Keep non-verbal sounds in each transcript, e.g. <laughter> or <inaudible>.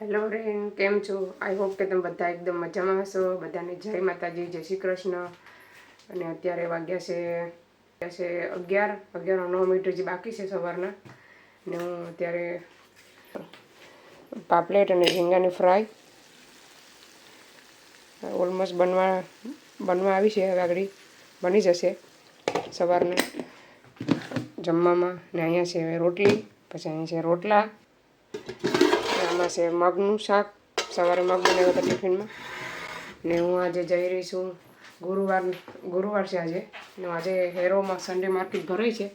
Hello રેન કેમ છો? I hope કે તમે બધા એકદમ મજામાં હશો. બધાને જય માતાજી, જય શ્રી કૃષ્ણ. અને અત્યારે વાગ્યા છે વાગ્યા છે અગિયાર. અગિયાર નવ મીટર જે બાકી છે સવારના. ને હું અત્યારે પાપલેટ અને ઝીંગાની ફ્રાય ઓલમોસ્ટ બનવા બનવા આવી છે. હવે આગળ બની જશે સવારના જમવામાં. ને અહીંયા છે રોટલી, પછી અહીંયા છે રોટલા. આમાં છે મગનું શાક. સવારે મગ બનાવ્યો ટિફિનમાં. ને હું આજે જઈ રહી છું ગુરુવાર ગુરુવાર છે આજે. ને આજે હેરોમાં સન્ડે માર્કેટ ભરાય છે.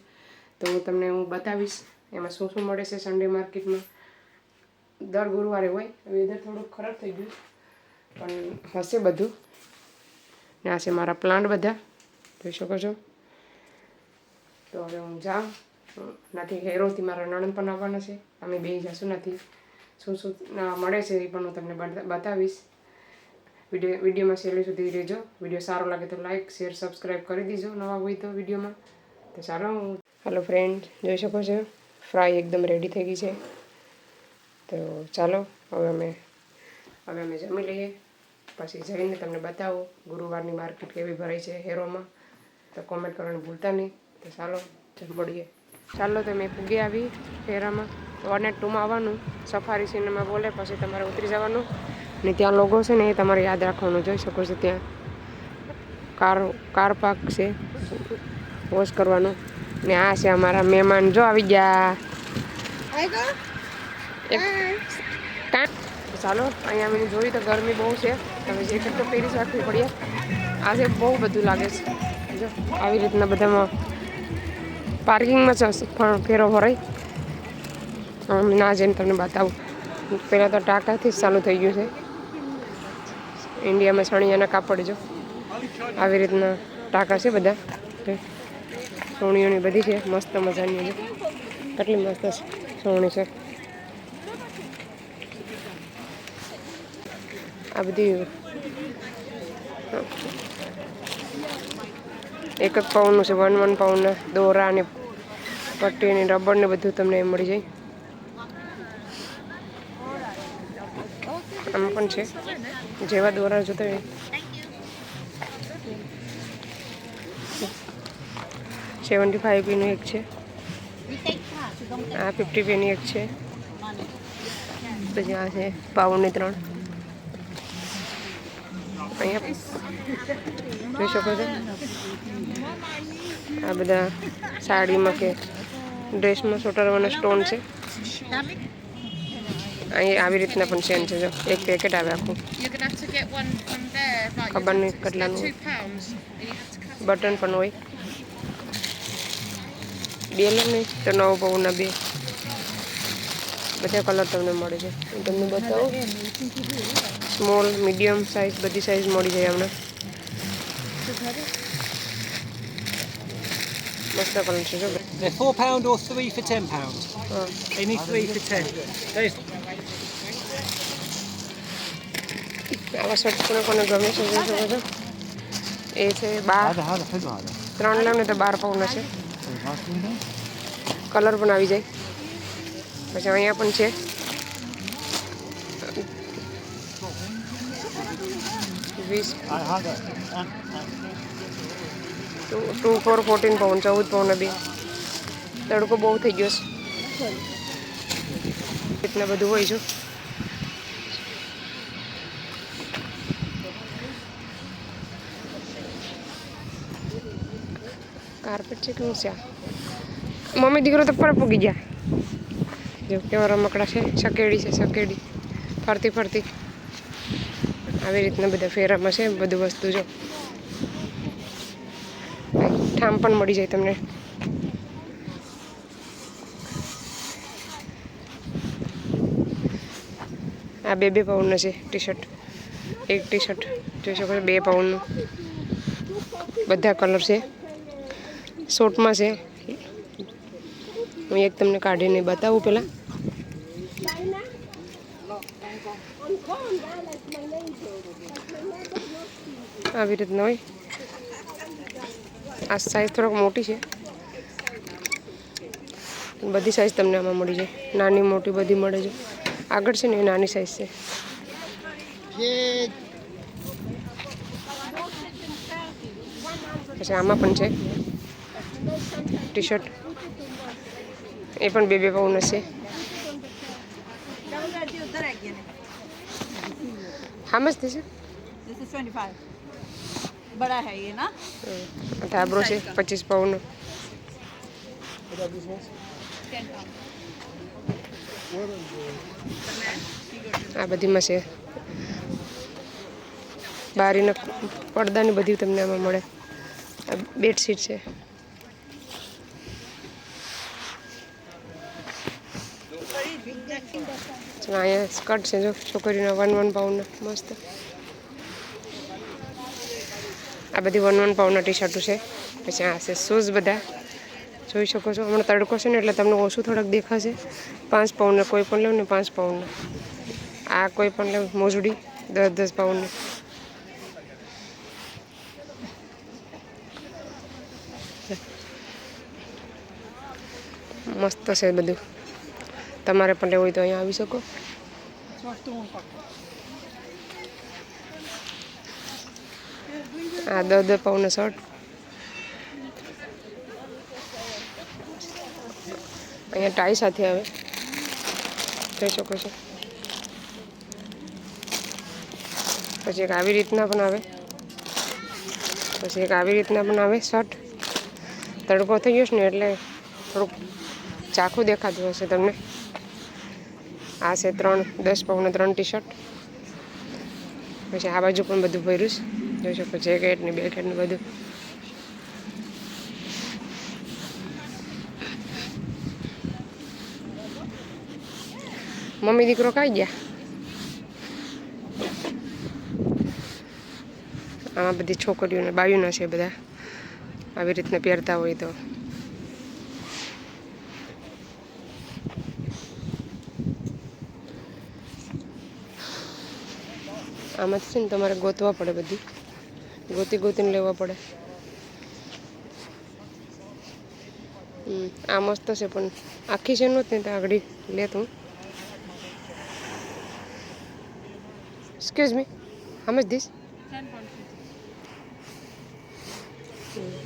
તો હું તમને હું બતાવીશ એમાં શું શું મળે છે સન્ડે માર્કેટમાં દર ગુરુવારે હોય. વેધર થોડુંક ખરાબ થઈ ગયું પણ હશે બધું. ને આ છે મારા પ્લાન્ટ બધા. જોઈ શકો છો. તો હવે હું જાઉં. નથી, હેરોથી મારા નણંદ પણ આવવાના છે. અમે બે જશું નથી. શું શું મળે છે એ પણ હું તમને બતા- બતાવીશ. વીડિયો, વિડીયોમાં છેલ્લે સુધી રહેજો. વીડિયો સારો લાગે તો લાઈક, શેર સબસ્ક્રાઈબ કરી દીજો નવા હોય તો વિડીયોમાં. તો ચાલો હું, હેલો ફ્રેન્ડ જોઈ શકો છો. ફ્રાય એકદમ રેડી થઈ ગઈ છે. તો ચાલો, હવે અમે હવે અમે જમી લઈએ. પછી જઈને તમને બતાવો ગુરુવારની માર્કેટ કેવી ભરાઈ છે હેરોમાં. તો કોમેન્ટ કરવાનું ભૂલતા નહીં. તો ચાલો મળીએ. ચાલો તમે પૂગી આવી હેરામાં. વન એટ ટુમાં આવવાનું, સફારી સિનેમા બોલે, પછી તમારે ઉતરી જવાનું. ને ત્યાં લોગો છે ને એ તમારે યાદ રાખવાનું, જોઈ શકો છો ત્યાં. કાર કાર પાર્ક છે. વોશ કરવાનું. ને આ છે અમારા મહેમાન. જો આવી ગયા. ચાલો, અહીંયા અમે જોયું તો ગરમી બહુ છે. તમે જેકેટ તો પહેરી રાખવી પડીએ આજે બહુ બધું લાગે છે. જો, આવી રીતના બધામાં પાર્કિંગમાં જ ફેરો ભરાય. ના જઈને તમને બતાવું. પહેલાં તો ટાંકાથી જ ચાલુ થઈ ગયું છે. ઇન્ડિયામાં સણિયાના કાપડ જો. આવી રીતના ટાંકા છે બધા. સોણીઓની બધી છે. મસ્ત મજાની છે. કેટલી મસ્ત સોણી છે. આ બધી એક જ પાઉન્ડનું છે. વન વન પાઉન્ડના દોરા ને પટ્ટી ને રબર ને બધું તમને મળી જાય. પણ છે. જેવા દોરા જોતા હોય. સેવન્ટી ફાઈવ પીનું એક છે. આ ફિફ્ટી પીની એક છે. પછી આ છે પાઉન્ડની ત્રણ. અહીંયા જોઈ શકો છો. આ બધા સાડીમાં કે ડ્રેસમાં સોટાડવાના સ્ટોન છે. અહીં આવી રીતના પણ ચેન છે જો એક પેકેટ આવે આખું ખબર નહીં કેટલાનું. બટન પણ હોય બે લો નહીં તો નવ પાઉના બે બધા કલર તમને મળે છે હું તમને બતાવું સ્મોલ મીડિયમ સાઇઝ બધી સાઇઝ મળી જાય હમણાં મસ્ત કલર છે જો They're four pound or three for ten pound. હા Any three for ten. Those આવા શર્ટ કોને કોને ગમે છે જોઈ શકો છો. એ છે બાર. ત્રણ લેવ ને તો બાર પાઉના છે કલર પણ આવી જાય. પછી અહીંયા પણ છે. વીસ. ટુ ફોર ફોર્ટીન પાઉન્ડ ચૌદ પાઉન્ડ બી. તડકો બહુ થઈ ગયો છે. એટલા બધું હોય છે. કાર્પેટ છે કેવું છે. મમ્મી દીકરો તો પર પૂગી ગયા. જો કેવા રમકડા છે, સકેડી છે, સકેડી. ફરતી ફરતી. આવી રીતના બધા ફેરામાં છે, બધું વસ્તુ જો. ઠામ પણ મળી જાય તમને. આ બે બે પાઉન્ડના છે ટી શર્ટ એક ટી શર્ટ જોઈ શકો છો, બે પાઉન્ડનું બધા કલર છે. શોર્ટમાં છે. હું એક તમને કાઢીને બતાવું પહેલાં. આવી રીતના હોય. આ સાઈઝ થોડોક મોટી છે. બધી સાઈઝ તમને આમાં મળી જાય. નાની મોટી બધી મળે છે. આગળ છે ને એ નાની સાઈઝ છે. પછી આમાં પણ છે. T shirt. એ પણ બે બે પાઉન હશે. હા મસ્ત છે ઢાબરો છે, પચીસ પાઉન આ બધીમાં છે. બારીના પડદાની બધી તમને આમાં મળે. બેડશીટ છે. અહીંયા સ્કર્ટ છે જો, છોકરીના વન વન પાઉન્ડના મસ્ત. આ બધી વન વન પાઉન્ડના ટી શર્ટો છે. પછી આ છે શૂઝ બધા. જોઈ શકો છો, હમણાં તડકો છે ને, એટલે તમને ઓછું થોડાક દેખાશે. પાંચ પાઉન્ડના કોઈ પણ લેવું ને પાંચ પાઉન્ડના આ કોઈ પણ લેવું, મોજડી, દસ દસ પાઉન્ડની મસ્ત છે બધું. તમારે પણ લેવું હોય તો અહીંયા આવી શકો. આ દસ દસ પાઉન્ડના શર્ટ. અહીંયા ટાઈ સાથે આવે. જોઈ શકો છો. પછી એક આવી રીતના પણ આવે. પછી એક આવી રીતના પણ આવે શર્ટ. તડકો થઈ ગયો છે ને એટલે થોડુંક ચાખું દેખાતું હશે તમને. આ છે ત્રણ દસ પાઉન્ડના ત્રણ ટી શર્ટ પછી આ બાજુ પણ બધું ભર્યું છે. જોઈ શકો જેકેટ ને બેકેટ ને બધું. મમ્મી દીકરો કાઈ ગયા? આમાં બધી છોકરીઓને, બાયુના છે બધા. આવી રીતના પહેરતા હોય તો. આમાંથી છે ને તમારે ગોતવા પડે બધી. ગોતી ગોતીને લેવા પડે. આ મસ્ત છે પણ આખી છે નહોતી ને આગળ લે તું. Excuse me much this?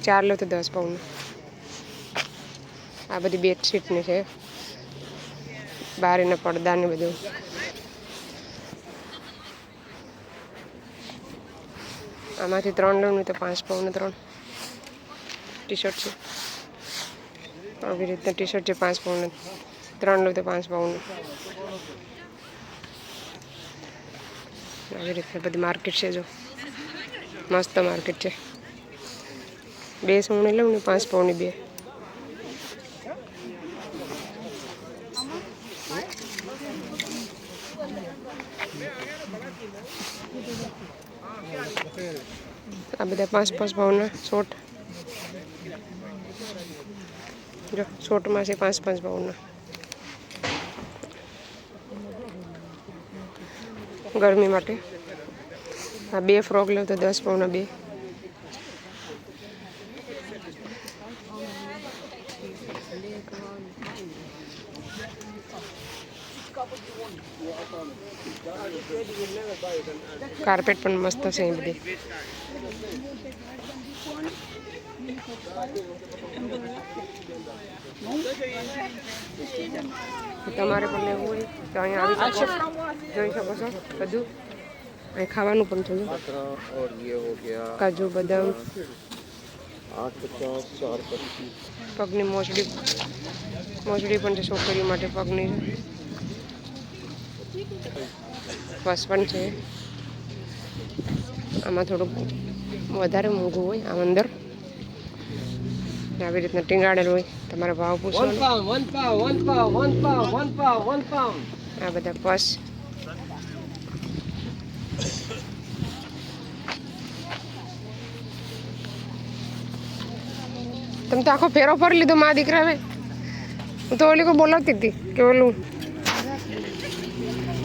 ચાર લો તો દસ પાઉન્ડ. આ બધી બેડશીટની છે. બારીના પડદા ને બધું. આમાંથી ત્રણ લઉં તો પાંચ પાઉન્ડ ત્રણ. ટી શર્ટ છે. આવી રીતના ટી શર્ટ છે, પાંચ પાઉન્ડ ત્રણ લઉં તો પાંચ પાઉન્ડ આવી રીતના બધી માર્કેટ છે જો. મસ્ત માર્કેટ છે. બે સોની લઉં ને પાંચ પાઉન્ડની બે. આ બધા પાંચ પાંચ ભાવના શોર્ટ જો શોર્ટમાં છે પાંચ પાંચ ભાવના. ગરમી માટે. આ બે ફ્રોક લો તો દસ પાઉન્ડના બે. કાર્પેટ પણ મસ્ત છે અહીં બધી. તમારે પણ લેવું હોય તો અહીંયા આવી શકો જોઈ શકો છો બધું. અહીં ખાવાનું પણ થયું. કાજુ, બદામ. પગની મોજડી. મોજડી પણ છે છોકરીઓ માટે પગની. બસ પણ છે. આમાં થોડુંક વધારે મોંઘું હોય, આમ અંદર. આવી રીતના ટીંગાડેલું હોય, તમારો ભાવ પૂછો. આ બધા પર્સ તમે તો આખો ફેરો ફરી લીધો મા દીકરા હવે હું તો ઓલી કોઈ બોલાવતી હતી કે ઓલું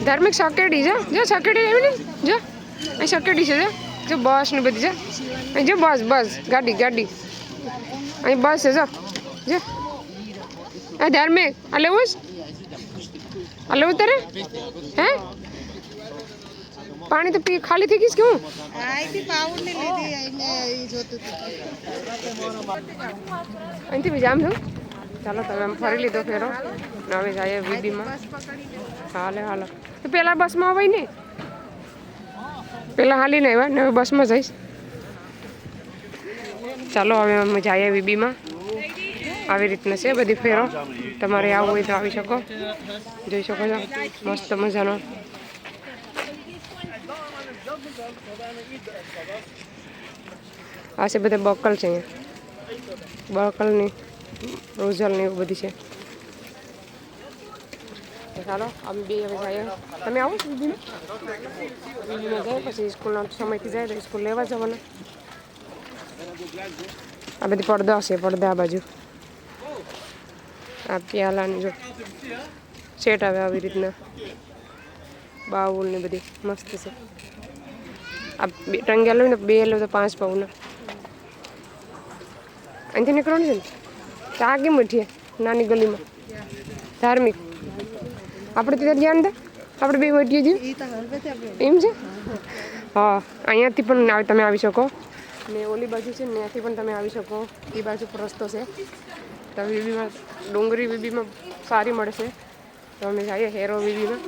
ધાર્મિક સકેડી જો જો સકેડી એવી ને, જો. અહીં સકેડી છે, જો. જો બસ ને બધી જો. અહીં જો બસ બસ ગાડી ગાડી. અહીં બસ છે જો. જો. આ ધાર્મિક આ લેવું છે? લેવું તારે? હે? પાણી તો પી ખાલી થઈ ગઈશ કે હું? અહીંથી પાઉન્ડની લીધી એને ઈ જોતું હતું. અહીંથી બી જામ છું. ચાલો તમે આમ ફરી લીધો ફેરો. હવે જાય વીબીમાં. હાલે હાલો. તો પેલા બસમાં અવાય ને પેલા હાલીને આવ્યા ને હવે બસમાં જઈશ. ચાલો, હવે અમે જઈએ વીબીમાં આવી રીતના છે બધી ફેરો. તમારે આવવું હોય તો આવી શકો. જોઈ શકો છો. મસ્ત મજાનો. આ છે બધા બકલ છે અહીંયા. બકલની, રોઝલની, એવું બધી છે. તો ચાલો અમે બે હવે જઈએ તમે આવો છો બીબીમાં બીબીમાં જાય, પછી સ્કૂલનો સમયથી જાય તો સ્કૂલ લેવા જવાના. આ બધી પડદા છે, પડદા આ બાજુ. આ પ્યાલાની જો સેટ આવે આવી રીતના. બાઉલ ને બધી મસ્ત છે. આ બે ટંગ્યા લો ને બે લો તો પાંચ પાઉના. અહીંથી નીકળવાનું છે ને? આ કેમ ઉઠીએ? નાની ગલીમાં. ધાર્મિક. આપણે ત્યાં ધ્યાન દે. આપણે બે વટીએ છીએ તો એમ છે? હા અહીંયાથી પણ તમે આવી શકો. ને ઓલી બાજુ છે ને ત્યાંથી પણ તમે આવી શકો. એ બાજુ પર રસ્તો છે. તો વીબીમાં ડુંગળી વીબીમાં સારી મળશે તો અમે જઈએ હેરો વીબીમાં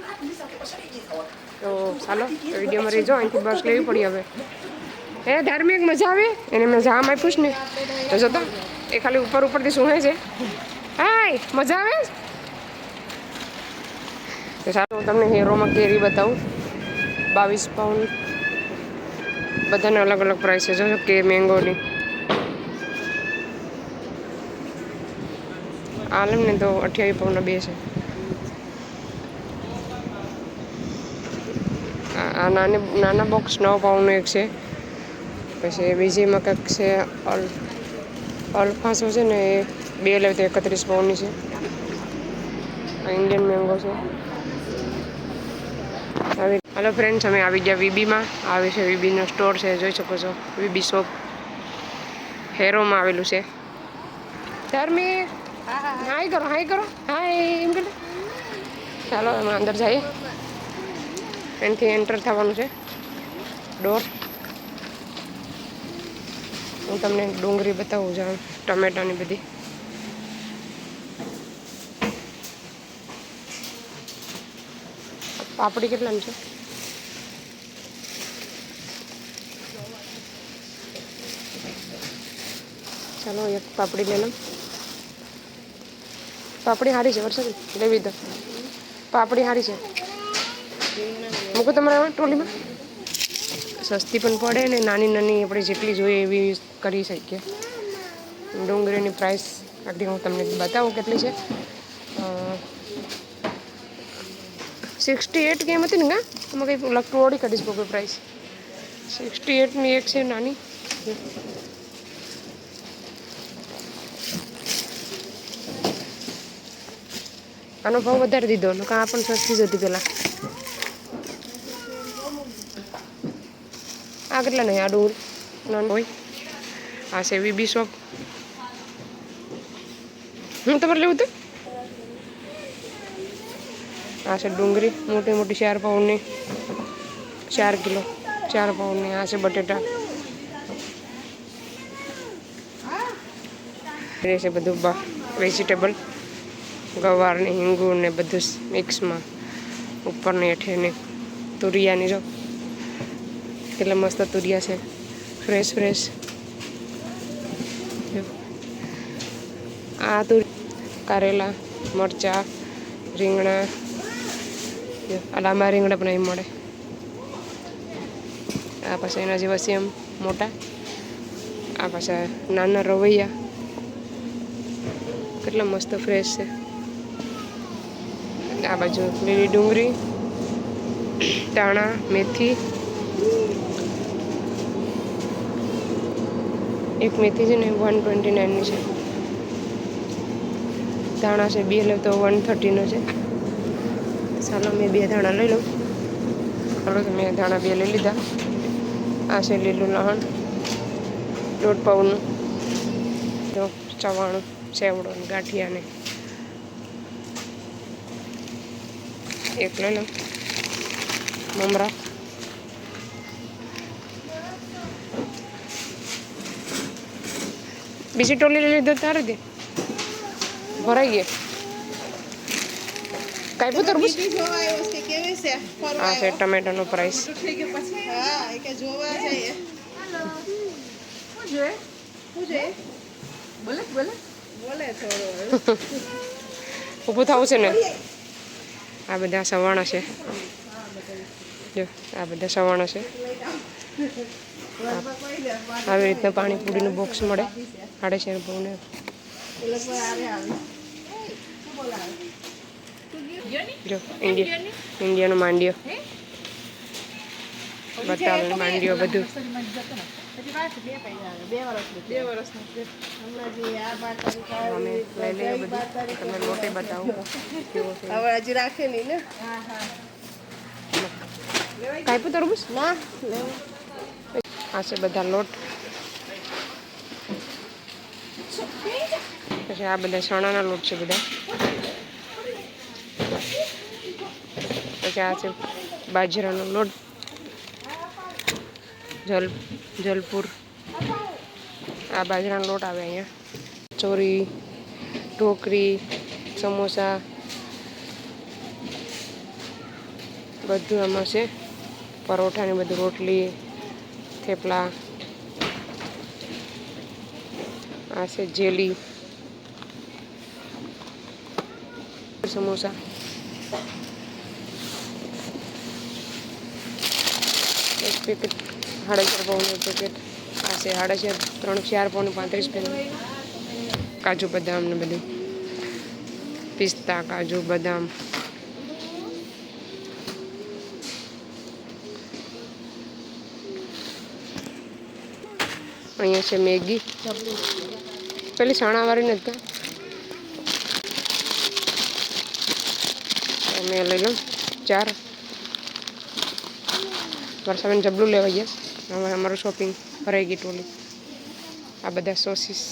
તો ચાલો વિડીયોમાં રહેજો. અહીંથી બસ લેવી પડી હવે. હે ધાર્મિક મજા આવે? એને મેં જામ આપ્યું ને. તો જોતો એ ખાલી ઉપર ઉપરથી સૂહે છે. હાય મજા આવે? તો ચાલો હું તમને હેરોમાં કેરી બતાવું. બાવીસ પાઉન્ડ બધાને અલગ અલગ પ્રાઇસ છે. જોજો કે મેંગોની આલમ ને તો અઠ્યાવીસ પાઉન્ડના બે છે. આ- નાની, નાના બોક્સ નવ પાઉન્ડનું એક છે. પછી બીજીમાં કંઈક છે, અલ અલ્ફાસો છે ને એ બે લેવી એકત્રીસ પાઉન્ડની છે. ઇન્ડિયન મેંગો છે. હલો ફ્રેન્ડ્સ અમે આવી ગયા વીબીમાં. આવે છે વીબીનો સ્ટોર છે, જોઈ શકો છો. વીબી શોપ હેરોમાં આવેલું છે. ધર્મી, હાય કરો હાય કરો. હાય, એમ કરે ચાલો અમે અંદર જઈએ. એનાથી એન્ટર થવાનું છે. ડોર હું તમને ડુંગળી બતાવું જાઉં ટમેટાની બધી. પાપડી કેટલાની છે? ચાલો, એક પાપડી લઈ લઉં પાપડી સારી છે, વરસાદ. લેવી દો પાપડી સારી છે. મૂકો તમારા ટ્રોલીમાં. સસ્તી પણ પડે ને નાની નાની આપણે જેટલી જોઈએ એવી યુઝ કરી શકીએ. ડુંગળીની પ્રાઇસ આટલી હું તમને બતાવું કેટલી છે. સિક્સટી એટ કેમ હતી ને કા એમાં કંઈ લગતું ઓડી કાઢીશ કોઈ પ્રાઇસ સિક્સટી એટની એક છે નાની. આનો ભાવ વધારી દીધો ને આ પણ સસ્તી જ હતી પેલા આ કેટલા નહીં આ ડુંગળી નાનું હોય આ છે વીબી શોપ હું તમારે લેવું હતું? આ છે ડુંગળી મોટી મોટી ચાર પાઉન્ડની ચાર કિલો ચાર પાઉન્ડની આ છે બટેટા. રહેશે બધું બધું વેજીટેબલ ગવાર ને ને બધું મિક્સમાં ઉપરની હેઠેની તુરિયાની જો. કેટલા મસ્ત તુરિયા છે. ફ્રેશ ફ્રેશ આ તુર કારેલા, મરચા, રીંગણા. લાંબા રીંગણા પણ અહીં મળે. આ પાસે એના જેવા સેમ મોટા. આ પાછા નાના રવૈયા. કેટલા મસ્ત ફ્રેશ છે. આ બાજુ લીલી ડુંગળી, ધાણા, મેથી, એક મેથી છે ને વન ટ્વેન્ટી નાઇનની છે. ધાણા છે બે લે તો વન થર્ટીનો છે. ચાલો મેં બે ધાણા લઈ લઉં. ચાલો મેં ધાણા બે લઈ લીધા. આ છે લીલું લહણ, દોઢ પાઉનું ચવાણું, સેવડો ને લઉં મમરા બીજી ટોલી લઈ લીધો તારે દે ભરાઈ ગઈ કાંઈ તરબૂચ આ છે ટમેટાનો પ્રાઇસ હા એ કે જોવા જઈએ શું જોઈએ બોલે બોલે બોલે થોડું ઊભું થવું છે ને આ બધા સવાણો છે. જો, આ બધા સવાણો છે. આવી રીતના પાણીપુરીનું બોક્સ મળે. સાડે ચાર ભાવને જો, ઇન્ડિયા, ઇન્ડિયાનો માંડ્યો. બતાવે, માંડ્યો બધું. બે વર્ષનું બે વર્ષનું હમણાં જે આ બાર તારીખ લઈ લઈએ બધું. તમે લોટે બતાવો. <laughs> હવે હજી રાખે નહીં ને? કાંઈ પણ તરબૂચ ના આ છે બધા લોટ. પછી આ બધા ચણાના લોટ છે બધા. પછી આ છે બાજરાનો લોટ. જલ જલપુર આ બાજરાનો લોટ આવે અહીંયા. ચોરી, ઢોકરી, સમોસા, બધું આમાં છે. પરોઠાની બધું, રોટલી, થેપલા. આ છે જેલી. સમોસા. એક પેકેટ સાડા ચાર પાઉનું પેકેટ આ છે સાડા ચાર ત્રણ ચાર પાઉનું પાંત્રીસ પેન કાજુ બદામ ને બધું પિસ્તા કાજુ બદામ અહીંયા છે મેગી પેલી ચણાવાળી નથી કા? અમે લઈ લઉં, ચાર. વર્ષાબેન જબલું લેવા ગયા. હવે અમારું શોપિંગ ભરાઈ ગઈ ટોલી આ બધા સોસીસ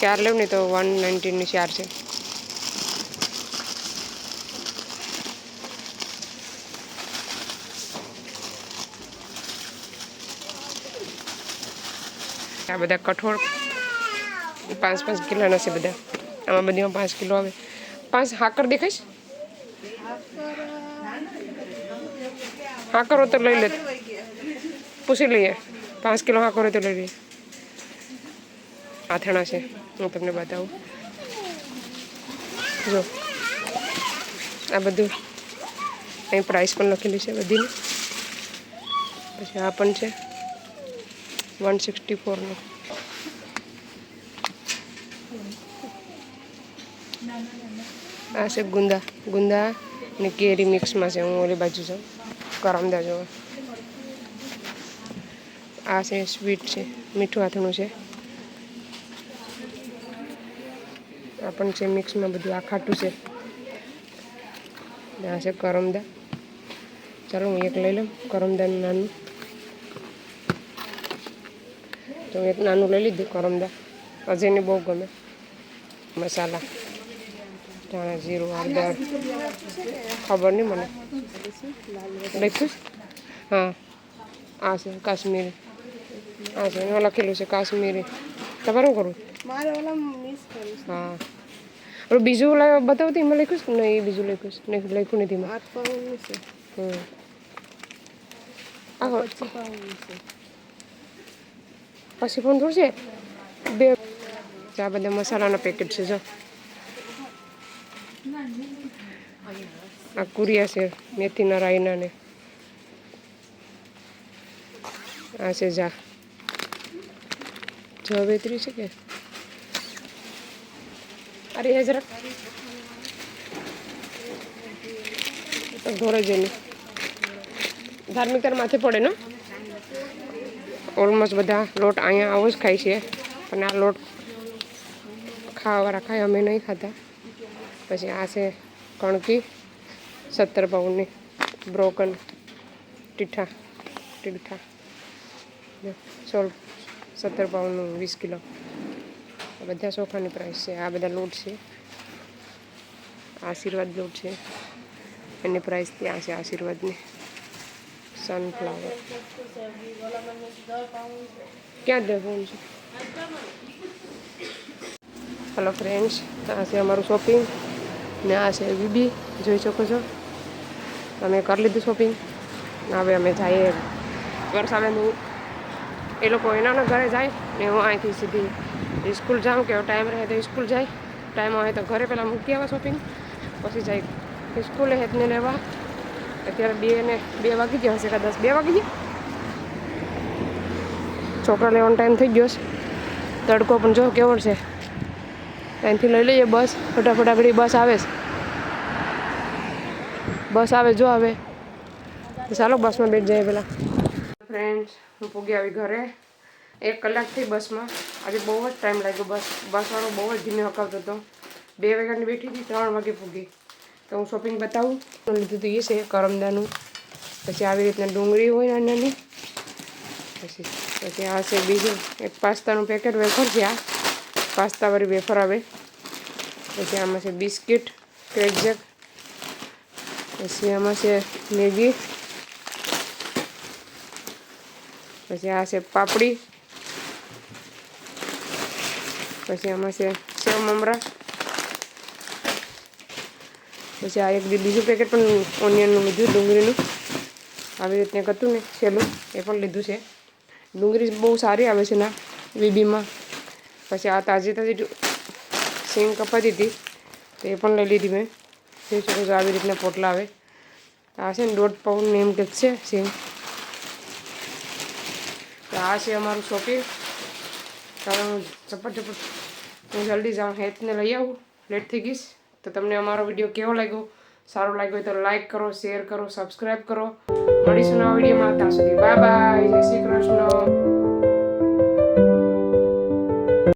ચાર લેવું ને તો વન નાઇન્ટીનની ચાર છે. આ બધા કઠોળ. પાંચ પાંચ કિલોના છે બધા. આમાં બધીમાં પાંચ કિલો આવે. પાંચ હાકર દેખાઈશ હાકર તો લઈ લે પૂછી લઈએ પાંચ કિલો હાકર તો લઈ લઈએ આથણા છે હું તમને બતાવું જો આ બધું અહીં પ્રાઇસ પણ લખેલી છે બધીની પછી આ પણ છે વન સિક્સટી ફોરનું આ છે ગુંદા ગુંદા ને કેરી મિક્સમાં છે, હું ઓલી બાજુ છું કરમદા જોવા. આ છે સ્વીટ છે, મીઠું આથણું છે. આ પણ છે મિક્સમાં બધું, આ ખાટું છે. આ છે કરમદા ચાલો હું એક લઈ લઉં કરમદાનું નાનું. તો એક નાનું લઈ લીધું કરમદા અજયને બહુ ગમે. મસાલા. ધાણા જીરું હળદર ખબર નહીં મને. લખ્યું હા. આ છે કાશ્મીરી. આ છે. એમાં લખેલું છે કાશ્મીરી. તમારે શું કરવું? છે. હા. હવે બીજું બતાવતી એમાં લખ્યું છે? નહીં એ બીજું લખ્યું છે. લખ્યું નથી હમ. પછી ફોન થોડું છે? બે. આ બધા મસાલાના પેકેટ છે જો. આ કુરિયા છે મેથીના રાયનાને આ છે જા. જવેત્રી છે કે? અરે, એ જરાક ઘરે જઈને. ધાર્મિક તાર માથે પડે ને? ઓલમોસ્ટ બધા લોટ અહીંયા આવો જ ખાય છે. પણ આ લોટ ખાવાવાળા ખાય, અમે નહીં ખાતા. પછી આ છે કણકી, સત્તર પાઉન્ડની બ્રોકન ટીઠા ટીઠા. સોળ, સત્તર પાઉન્ડનું વીસ કિલો. આ બધા સોફાની પ્રાઇસ છે. આ બધા લોટ છે. આશીર્વાદ લોટ છે. એની પ્રાઇસ ત્યાં છે આશીર્વાદની. સનફ્લાવર ક્યાં દે ફોન છે? હલો ફ્રેન્ડ્સ આ છે અમારું શોપિંગ ને આ છે બીબી જોઈ શકો છો. અમે કરી લીધું શોપિંગ હવે અમે જઈએ વરસાદનું એ લોકો એનાના ઘરે જાય ને હું અહીંથી સીધી સ્કૂલ જાઉં કે ટાઈમ રહે તો સ્કૂલ જાય. ટાઈમ હોય તો ઘરે પહેલાં મૂકી આવે શોપિંગ પછી જાય સ્કૂલે હેતને લેવા. અત્યારે બે ને બે વાગી ગયા હશે કદાચ બે વાગી ગયા. છોકરા લેવાનો ટાઈમ થઈ ગયો છે તડકો પણ જો કેવો છે. ત્યાંથી લઈ લઈએ બસ. ફટાફટ આપણી બસ આવે બસ આવે જો આવે. ચાલો બસમાં બેઠ જાય પહેલાં. ફ્રેન્ડ્સ હું પૂગી આવી ઘરે. એક કલાકથી બસમાં. આજે બહુ જ ટાઈમ લાગ્યો બસ. બસવાળો બહુ જ ધીમે હકાવતો હતો. બે વાગ્યાની બેઠી હતી ત્રણ વાગે પૂગી. તો હું શોપિંગ બતાવું. તો લીધું હતું એ છે કરમદાનું. પછી આવી રીતના ડુંગળી હોય નાની નાની. પછી પછી આ છે બીજું. એક પાસ્તાનું પેકેટ વેફર છે આ. પાસ્તાવાળી વેફર આવે. પછી આમાં છે બિસ્કિટ, ક્રેકજેક, પછી આમાં છે મેગી, પછી આ છે પાપડી, પછી આમાં છે સેવ મમરા, પછી આ એક બીજું પેકેટ પણ ઓનિયનનું લીધું, ડુંગળીનું. આવી રીતને એક ને, છેલ્લું, એ પણ લીધું છે. ડુંગળી બહુ સારી આવે છે ના બીબીમાં પછી આ તાજી તાજી સિંગ કપાતી હતી, તો એ પણ લઈ લીધી મેં. જોઈ શકો છો આવી રીતના પોટલા આવે. આ છે ને દોઢ પાઉન્ડ નેમ કંઈક છે સિંગ તો આ છે અમારું શોપિંગ હવે હું ઝપટ ઝપટ હું જલ્દી જાઉં હેતને લઈ આવું. લેટ થઈ ગઈશ તો તમને અમારો વીડિયો કેવો લાગ્યો? સારો લાગ્યો હોય તો લાઈક કરો શેર કરો સબસ્ક્રાઈબ કરો. મળીશું નવા વિડીયોમાં. ત્યાં સુધી બાય બાય જય શ્રી કૃષ્ણ.